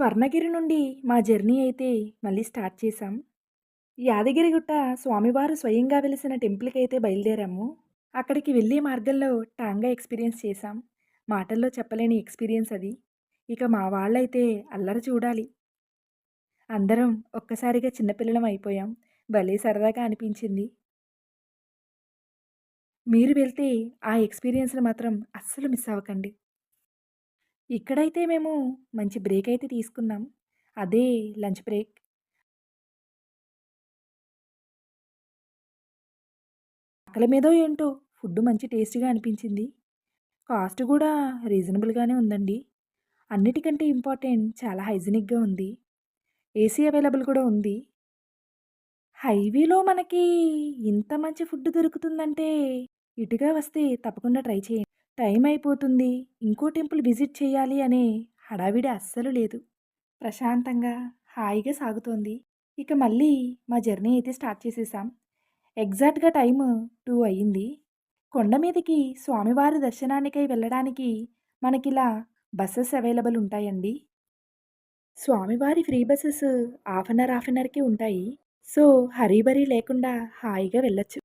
స్వర్ణగిరి నుండి మా జర్నీ అయితే మళ్ళీ స్టార్ట్ చేశాం. యాదగిరిగుట్ట స్వామివారు స్వయంగా వెలిసిన టెంపుల్కి అయితే బయలుదేరాము. అక్కడికి వెళ్ళే మార్గంలో టాంగా ఎక్స్పీరియన్స్ చేశాం. మాటల్లో చెప్పలేని ఎక్స్పీరియన్స్ అది. ఇక మా వాళ్ళైతే అల్లరి చూడాలి. అందరం ఒక్కసారిగా చిన్నపిల్లలం అయిపోయాం. భలే సరదాగా అనిపించింది. మీరు వెళ్తే ఆ ఎక్స్పీరియన్స్ని మాత్రం అస్సలు మిస్ అవ్వకండి. ఇక్కడైతే మేము మంచి బ్రేక్ అయితే తీసుకున్నాం. అదే లంచ్ బ్రేక్. ఆకలి మీదో ఏంటో ఫుడ్ మంచి టేస్టీగా అనిపించింది. కాస్ట్ కూడా రీజనబుల్గానే ఉందండి. అన్నిటికంటే ఇంపార్టెంట్ చాలా హైజీనిక్గా ఉంది. ఏసీ అవైలబుల్ కూడా ఉంది. హైవేలో మనకి ఇంత మంచి ఫుడ్ దొరుకుతుందంటే ఇటుగా వస్తే తప్పకుండా ట్రై చేయండి. టైం అయిపోతుంది ఇంకో టెంపుల్ విజిట్ చేయాలి అనే హడావిడి అస్సలు లేదు. ప్రశాంతంగా హాయిగా సాగుతోంది. ఇక మళ్ళీ మా జర్నీ అయితే స్టార్ట్ చేసేసాం. ఎగ్జాక్ట్గా టైం టూ అయ్యింది. కొండ మీదకి స్వామివారి దర్శనానికై వెళ్ళడానికి మనకిలా బస్సెస్ అవైలబుల్ ఉంటాయండి? స్వామివారి free buses half an hour half an అవర్కి ఉంటాయి. సో హరీబరీ లేకుండా హాయిగా వెళ్ళొచ్చు.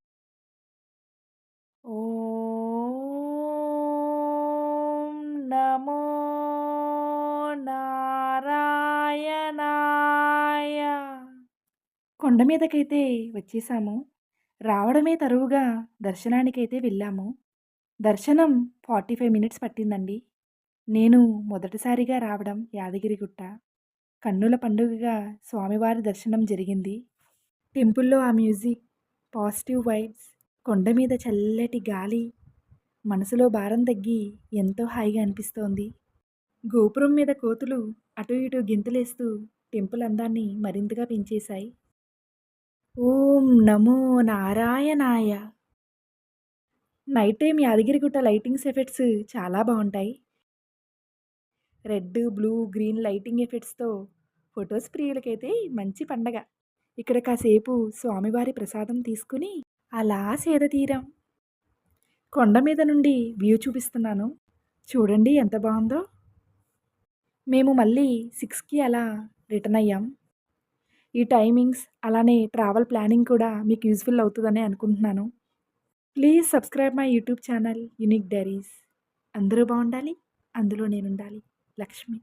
ఓ కొండ మీదకైతే వచ్చేసాము. రావడమే తరువుగా దర్శనానికైతే వెళ్ళాము. దర్శనం ఫార్టీ ఫైవ్ మినిట్స్ పట్టిందండి. నేను మొదటిసారిగా రావడం యాదగిరిగుట్ట. కన్నుల పండుగగా స్వామివారి దర్శనం జరిగింది. టెంపుల్లో ఆ మ్యూజిక్ పాజిటివ్ వైబ్స్ కొండ మీద చల్లటి గాలి మనసులో భారం తగ్గి ఎంతో హాయిగా అనిపిస్తోంది. గోపురం మీద కోతులు అటు ఇటు గింతలేస్తూ టెంపుల్ అందాన్ని మరింతగా పెంచేశాయి. ఓం నమో నారాయణాయ. Night time Yadagirigutta lightings effects చాలా బాగుంటాయి. రెడ్ బ్లూ గ్రీన్ లైటింగ్ ఎఫెక్ట్స్తో ఫొటోస్ ప్రియులకైతే మంచి పండగ. ఇక్కడ కాసేపు స్వామివారి ప్రసాదం తీసుకుని అలా సేద తీరాం. కొండ మీద నుండి వ్యూ చూపిస్తున్నాను. చూడండి ఎంత బాగుందో. మేము మళ్ళీ సిక్స్కి అలా రిటర్న్ అయ్యాం. ఈ టైమింగ్స్ అలానే ట్రావెల్ ప్లానింగ్ కూడా మీకు యూజ్ఫుల్ అవుతుందని అనుకుంటున్నాను. Please subscribe my YouTube channel unique diaries. అందరూ బాగుండాలి అందులో నేను ఉండాలి లక్ష్మి.